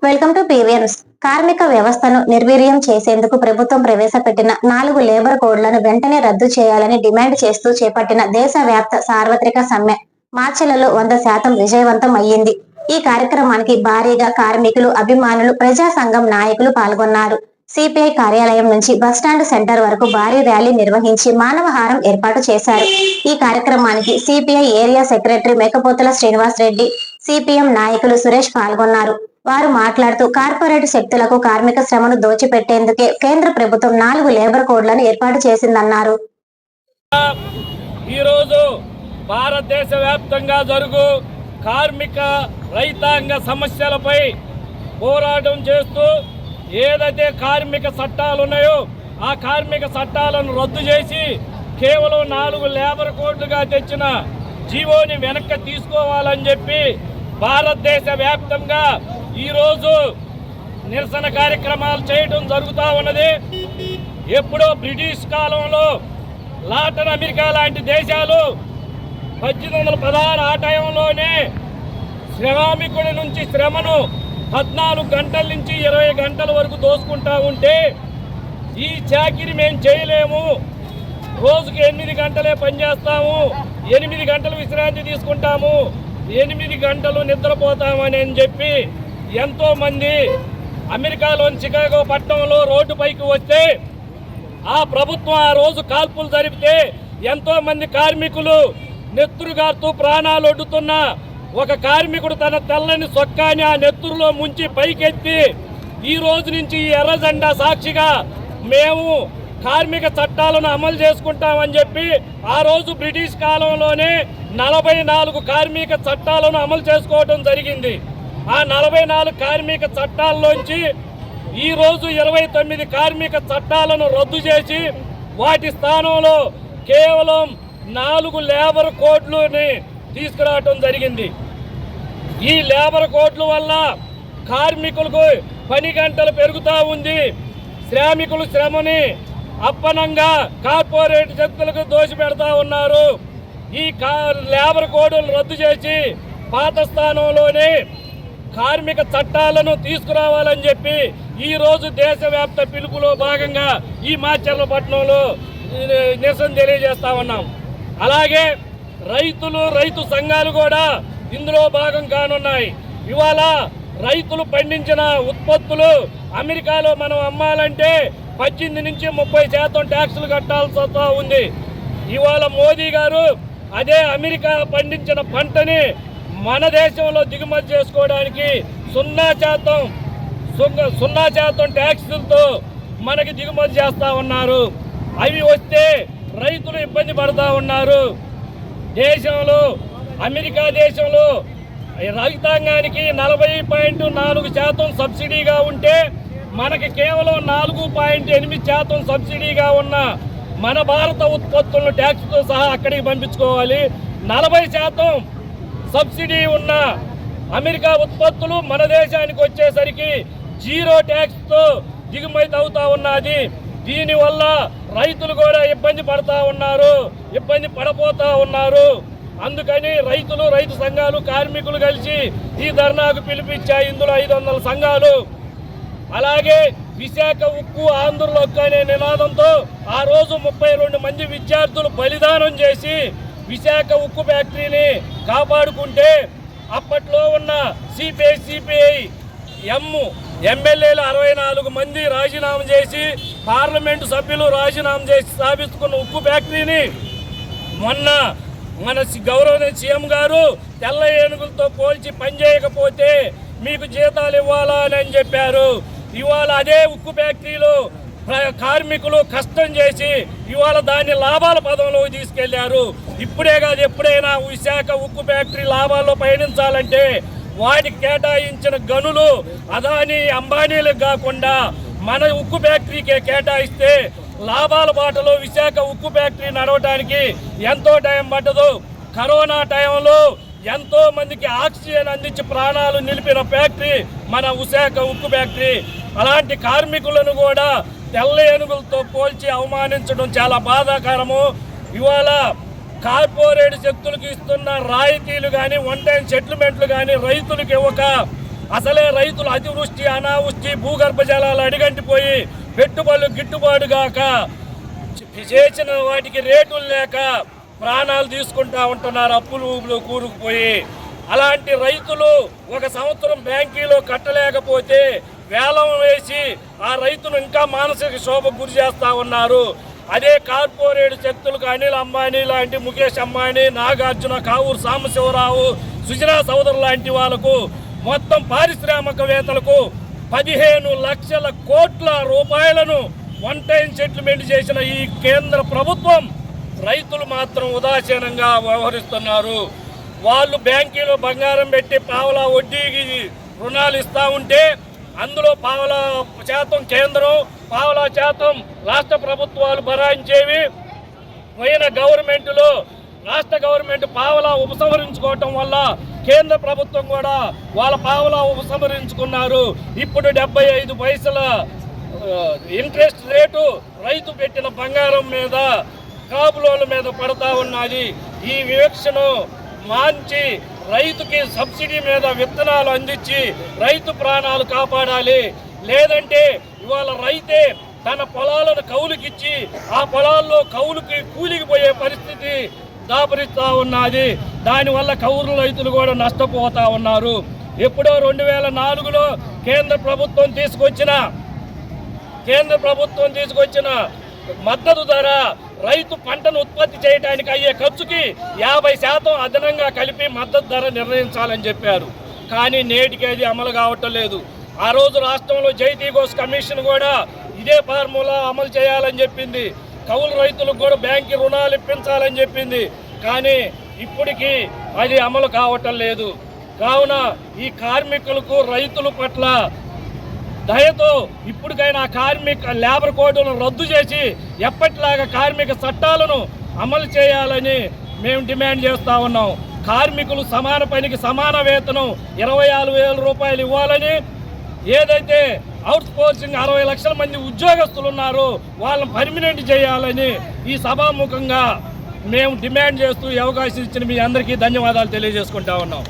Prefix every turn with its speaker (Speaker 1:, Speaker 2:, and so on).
Speaker 1: Welcome to PVNS కార్మిక వ్యవస్థను నిర్వీర్యం చేసేందుకు ప్రభుత్వం ప్రవేశపెట్టిన నాలుగు లేబర్ కోడ్లను వెంటనే రద్దు చేయాలని డిమాండ్ చేస్తూ చేపట్టిన దేశవ్యాప్త సార్వత్రిక సమ్మె మార్చిలలో వంద శాతం విజయవంతం అయ్యింది. ఈ కార్యక్రమానికి భారీగా కార్మికులు అభిమానులు ప్రజా సంఘం నాయకులు పాల్గొన్నారు. సిపిఐ కార్యాలయం నుంచి బస్టాండ్ సెంటర్ వరకు భారీ ర్యాలీ నిర్వహించి మానవహారం ఏర్పాటు చేశారు. ఈ కార్యక్రమానికి CPI area secretary Mekapothula Srinivas Reddy CPM నాయకులు సురేష్ పాల్గొన్నారు. వారు మాట్లాడుతూ కార్పొరేట్ శక్తులకు కార్మిక శ్రమను దోచిపెట్టేందుకే కేంద్ర ప్రభుత్వం నాలుగు లేబర్ కోడ్లను ఏర్పాటు చేసిందన్నారు.
Speaker 2: ఈరోజు భారతదేశ వ్యాప్తంగా జరుగు కార్మిక రైతాంగ సమస్యలపై పోరాటం చేస్తూ ఏదైతే కార్మిక చట్టాలు ఉన్నాయో ఆ కార్మిక చట్టాలను రద్దు చేసి కేవలం నాలుగు లేబర్ కోడ్లుగా తెచ్చిన జీవోని వెనక్కి తీసుకోవాలని చెప్పి భారతదేశ వ్యాప్తంగా ఈరోజు నిరసన కార్యక్రమాలు చేయడం జరుగుతూ ఉన్నది. ఎప్పుడో బ్రిటిష్ కాలంలో లాటన్ అమెరికా లాంటి దేశాలు పద్దెనిమిది వందల పదహారు ఆ టైంలోనే శ్రామికుడి నుంచి శ్రమను పద్నాలుగు గంటల నుంచి ఇరవై గంటల వరకు దోసుకుంటా ఉంటే ఈ చాకిరి మేము చేయలేము. రోజుకి ఎనిమిది గంటలే పనిచేస్తాము. ఎనిమిది గంటలు విశ్రాంతి తీసుకుంటాము. ఎనిమిది గంటలు నిద్రపోతామని అని చెప్పి ఎంతో మంది అమెరికాలోని చికాగో పట్టణంలో రోడ్డుపైకి వస్తే ఆ ప్రభుత్వం ఆ రోజు కాల్పులు జరిపితే ఎంతో మంది కార్మికులు నెత్తురుగారుతూ ప్రాణాలు ఒడ్డుతున్న ఒక కార్మికుడు తన తెల్లని సొక్కాని ఆ నెత్తురులో ముంచి పైకెత్తి ఈ రోజు నుంచి ఈ ఎర్రజెండా సాక్షిగా మేము కార్మిక చట్టాలను అమలు చేసుకుంటామని చెప్పి ఆ రోజు బ్రిటిష్ కాలంలోనే నలభై నాలుగు కార్మిక చట్టాలను అమలు చేసుకోవడం జరిగింది. ఆ నలభై నాలుగు కార్మిక చట్టాల్లోంచి ఈరోజు ఇరవై తొమ్మిది కార్మిక చట్టాలను రద్దు చేసి వాటి స్థానంలో కేవలం నాలుగు లేబర్ కోడ్లుని తీసుకురావటం జరిగింది. ఈ లేబర్ కోడ్ల వల్ల కార్మికులకు పని గంటలు పెరుగుతూ ఉంది. శ్రామికులు శ్రమని అప్పనంగా కార్పొరేట్ శక్తులకు దోషపెడతా ఉన్నారు. ఈ కా లేబర్ కోడ్లు రద్దు చేసి పాత స్థానంలోనే కార్మిక చట్టాలను తీసుకురావాలని చెప్పి ఈరోజు దేశవ్యాప్త పిలుపులో భాగంగా ఈ మాచర్లపట్నంలో నిరసన తెలియజేస్తా ఉన్నాం అలాగే రైతులు రైతు సంఘాలు కూడా ఇందులో భాగం కానున్నాయి. ఇవాళ రైతులు పండించిన ఉత్పత్తులు అమెరికాలో మనం అమ్మాలంటే పద్దెనిమిది నుంచి ముప్పై శాతం ట్యాక్సులు కట్టాల్సి వస్తూ ఉంది. ఇవాళ మోదీ గారు అదే అమెరికా పండించిన పంటని మన దేశంలో దిగుమతి చేసుకోవడానికి సున్నా శాతం సున్నా శాతం ట్యాక్సులతో మనకి దిగుమతి చేస్తూ ఉన్నారు. అవి వస్తే రైతులు ఇబ్బంది పడతా ఉన్నారు. దేశంలో అమెరికా దేశంలో రైతాంగానికి నలభై పాయింట్ నాలుగు శాతం సబ్సిడీగా ఉంటే మనకి కేవలం నాలుగు పాయింట్ ఎనిమిది శాతం సబ్సిడీగా ఉన్న మన భారత ఉత్పత్తులను ట్యాక్స్తో సహా అక్కడికి పంపించుకోవాలి. నలభై శాతం సబ్సిడీ ఉన్న అమెరికా ఉత్పత్తులు మన దేశానికి వచ్చేసరికి జీరో ట్యాక్స్తో దిగుమతి అవుతా ఉన్నది. దీనివల్ల రైతులు కూడా ఇబ్బంది పడతా ఉన్నారు ఇబ్బంది పడపోతా ఉన్నారు. అందుకని రైతులు రైతు సంఘాలు కార్మికులు కలిసి ఈ ధర్నాకు పిలిపించాయి ఇందులో ఐదు వందల సంఘాలు. అలాగే విశాఖ ఉక్కు ఆంధ్రుల అనే నినాదంతో ఆ రోజు ముప్పై రెండు మంది విద్యార్థులు బలిదానం చేసి విశాఖ ఉక్కు ఫ్యాక్టరీని కాపాడుకుంటే అప్పట్లో ఉన్న సిపిఐ సిపిఐ ఎమ్ము ఎమ్మెల్యేలు అరవై నాలుగు మంది రాజీనామా చేసి పార్లమెంటు సభ్యులు రాజీనామా చేసి స్థాపించుకున్న ఉక్కు ఫ్యాక్టరీని మొన్న మన గౌరవ గౌరవనీయ సీఎం గారు తెల్ల ఏనుగులతో పోల్చి పనిచేయకపోతే మీకు జీతాలు ఇవ్వాలా అని చెప్పారు. ఇవాళ అదే ఉక్కు ఫ్యాక్టరీలో కార్మికులు కష్టం చేసి ఇవాళ దాన్ని లాభాల పదంలోకి తీసుకెళ్ళారు. ఇప్పుడే కాదు ఎప్పుడైనా విశాఖ ఉక్కు ఫ్యాక్టరీ లాభాల్లో పయనించాలంటే వాటికి కేటాయించిన గనులు అదాని అంబానీలకు కాకుండా మన ఉక్కు ఫ్యాక్టరీకే కేటాయిస్తే లాభాల బాటలో విశాఖ ఉక్కు ఫ్యాక్టరీ నడవటానికి ఎంతో టైం పట్టదు. కరోనా టైంలో ఎంతో మందికి ఆక్సిజన్ అందించి ప్రాణాలు నిలిపిన ఫ్యాక్టరీ మన విశాఖ ఉక్కు ఫ్యాక్టరీ. అలాంటి కార్మికులను కూడా తెల్ల ఏనుగులతో పోల్చి అవమానించడం చాలా బాధాకరము. ఇవాళ కార్పొరేట్ శక్తులకు ఇస్తున్న రాయితీలు కానీ వన్ టైం సెటిల్మెంట్లు కానీ రైతులకు ఇవ్వక అసలే రైతులు అతివృష్టి అనావృష్టి భూగర్భ జలాలు అడిగంటిపోయి పెట్టుబడులు గిట్టుబాటు కాక చేసిన వాటికి రేటులు లేక ప్రాణాలు తీసుకుంటా ఉంటున్నారు అప్పులు ఊపులు కూరుకుపోయి. అలాంటి రైతులు ఒక సంవత్సరం బ్యాంకీలో కట్టలేకపోతే వేలం వేసి ఆ రైతును ఇంకా మానసిక శోభ గురి చేస్తూ ఉన్నారు. అదే కార్పొరేట్ శక్తులకు అనిల్ అంబానీ లాంటి ముఖేష్ అంబానీ నాగార్జున కావూరు సాంబశివరావు సుజనా సోదరు లాంటి వాళ్ళకు మొత్తం పారిశ్రామికవేత్తలకు పదిహేను లక్షల కోట్ల రూపాయలను వన్ టైం సెటిల్మెంట్ చేసిన ఈ కేంద్ర ప్రభుత్వం రైతులు మాత్రం ఉదాసీనంగా వ్యవహరిస్తున్నారు. వాళ్ళు బ్యాంకీలో బంగారం పెట్టి పావలా వడ్డీకి రుణాలు ఇస్తా ఉంటే అందులో పావలా శాతం కేంద్రం పావలా శాతం రాష్ట్ర ప్రభుత్వాలు భరాయించేవి. పోయిన గవర్నమెంట్లో రాష్ట్ర గవర్నమెంట్ పావలా ఉపసంహరించుకోవటం వల్ల కేంద్ర ప్రభుత్వం కూడా వాళ్ళ పావలా ఉపసంహరించుకున్నారు. ఇప్పుడు డెబ్బై ఐదు పైసల ఇంట్రెస్ట్ రేటు రైతు పెట్టిన బంగారం మీద కాపులోల మీద పడతా ఉన్నది. ఈ వివక్షను మాంచి రైతుకి సబ్సిడీ మీద విత్తనాలు అందించి రైతు ప్రాణాలు కాపాడాలి. లేదంటే ఇవాళ రైతే తన పొలాలను కౌలుకిచ్చి ఆ పొలాల్లో కౌలుకి కూలికి పోయే పరిస్థితి దాపరిస్తూ ఉన్నది. దానివల్ల కౌలు రైతులు కూడా నష్టపోతూ ఉన్నారు. ఎప్పుడో రెండు వేల నాలుగులో కేంద్ర ప్రభుత్వం తీసుకొచ్చిన కేంద్ర ప్రభుత్వం తీసుకొచ్చిన మద్దతు ధర రైతు పంటను ఉత్పత్తి చేయడానికి అయ్యే ఖర్చుకి యాభై శాతం అదనంగా కలిపి మద్దతు ధర నిర్ణయించాలని చెప్పారు. కానీ నేటికి అది అమలు కావటం లేదు. ఆ రోజు రాష్ట్రంలో జైతీ ఘోష్ కమిషన్ కూడా ఇదే ఫార్ములా అమలు చేయాలని చెప్పింది. కౌలు రైతులకు కూడా బ్యాంకు రుణాలు ఇప్పించాలని చెప్పింది. కానీ ఇప్పటికీ అది అమలు కావటం లేదు. కావున ఈ కార్మికులకు రైతుల పట్ల దయతో ఇప్పటికైనా కార్మిక లేబర్ కోడ్లను రద్దు చేసి ఎప్పటిలాగా కార్మిక చట్టాలను అమలు చేయాలని మేము డిమాండ్ చేస్తూ ఉన్నాం. కార్మికులు సమాన పనికి సమాన వేతనం ఇరవై ఆరు వేల రూపాయలు ఇవ్వాలని ఏదైతే అవుట్ సోర్సింగ్ అరవై లక్షల మంది ఉద్యోగస్తులు ఉన్నారో వాళ్ళని పర్మినెంట్ చేయాలని ఈ సభాముఖంగా మేము డిమాండ్ చేస్తూ అవకాశం ఇచ్చిన మీ అందరికీ ధన్యవాదాలు తెలియజేసుకుంటా ఉన్నాం.